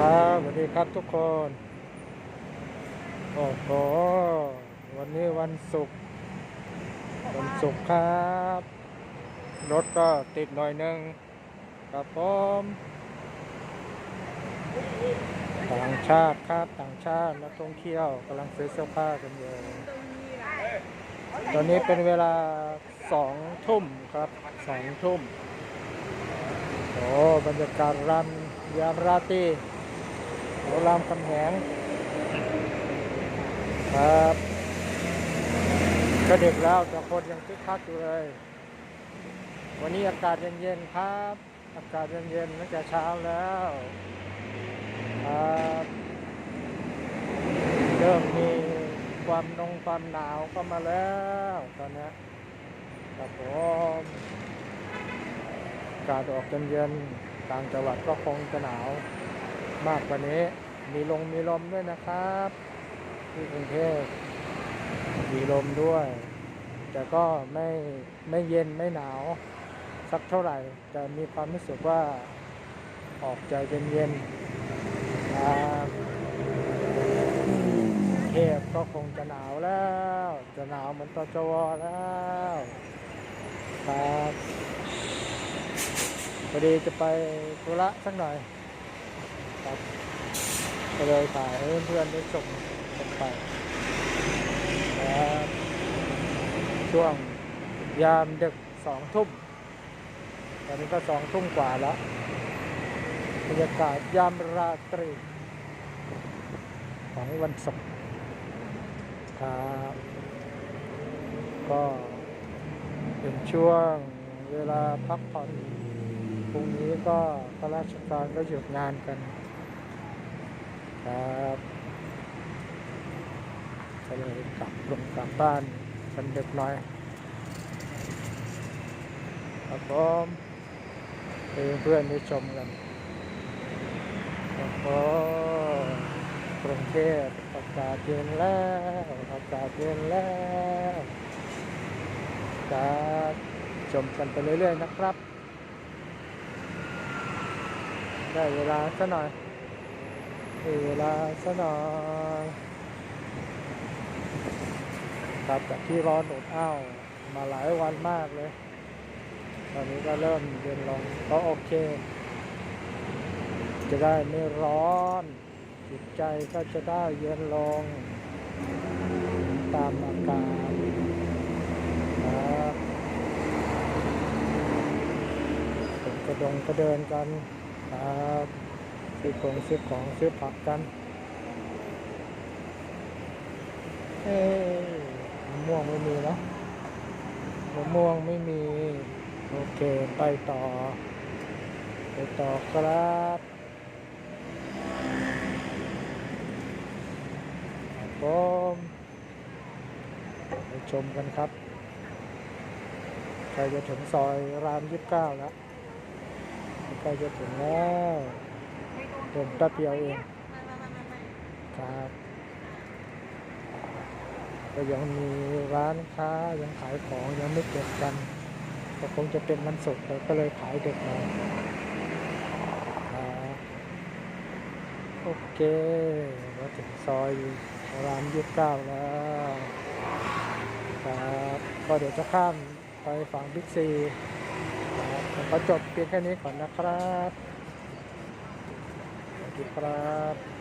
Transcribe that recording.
ครับสวัสดีครับทุกคนโอ้โหวันนี้วันศุกร์วันศุกร์ครับ รถก็ติดหน่อยหนึงครับผมต่างชาติครับต่างชาตินักท่องเที่ยวกำลังซื้อเสื้อผ้ากันอยู่ตอนนี้เป็นเวลาสองทุ่มครับสองทุ่มโอ้บรรยากาศรำยามราตรี โอ้รามคำแหงครับก็ดึกแล้วแต่คนยังคึกคักอยู่เลย วันนี้อากาศเย็นๆครับ อากาศเย็นๆตั้งแต่เช้าแล้วครับเริ่มมีความนงความหนาวเข้ามาแล้วตอนนี้ครับผมอากาศออกเย็นๆต่างจังหวัดก็คงจะหนาว มากกว่านี้ มีลงมีลมด้วยนะครับ ที่กรุงเทพมีลมด้วย แต่ก็ไม่ไม่เย็นไม่หนาว สักเท่าไหร่แต่มีความรู้สึกว่าออกใจเย็นๆอ่ากรุงเทพก็คงจะหนาวแล้ว จะหนาวเหมือนตจวแล้วครับพอดีจะไปธุระสักหน่อย ก็เลยถ่ายให้เพื่อนๆได้ชมกันไปครับช่วงยามดึกสองทุ่ม ตอนนี้ก็สองทุ่มกว่าแล้วบรรยากาศยามราตรี ของวันศุกร์ครับก็เป็นช่วงเวลาพักผ่อนพรุ่งนี้ก็ข้าราชการก็หยุดงานกัน ครับก็เลยกลับลงกลับบ้านกันเดึกหน่อยครับผมเพื่อนได้ชมกันครับผมกรุงเทพอากาศเย็นแล้วอากาศเย็นแล้วครับชมกันไปเรื่อยๆนะครับ ได้เวลาซะหน่อย เวลาซะหน่อครับจากที่ร้อนอบอ้าวมาหลายวันมากเลย ตอนนี้ก็เริ่มเย็นลงก็โอเค จะได้ไม่ร้อนจิตใจก็จะได้เย็นลง ตามอากาศครับกระดงกระเดินกันครับ ซื้อของซื้อของซื้อผักกัน เอ้มะม่วงไม่มีเนอะมะม่วงไม่มี โอเคไปต่อ ไปต่อครับครับผมไปชมกันครับ ใครจะถึงซอยรามยี่สิบเก้าแล้วใกล้จะถึงแล้ว เดินแป๊บเดียวเองครับก็ยังมีร้านค้ายังขายของยังไม่เก็บกันก็คงจะเป็นมันสดเลยก็เลยขายเด็กหน่อยโอเคมาถึงซอยรามยี่สิบเก้าแล้วครับก็เดี๋ยวจะข้ามไปฝั่งบิ๊กซีครับผมก็จบเพียงแค่นี้ก่อนนะครับ ดีครับ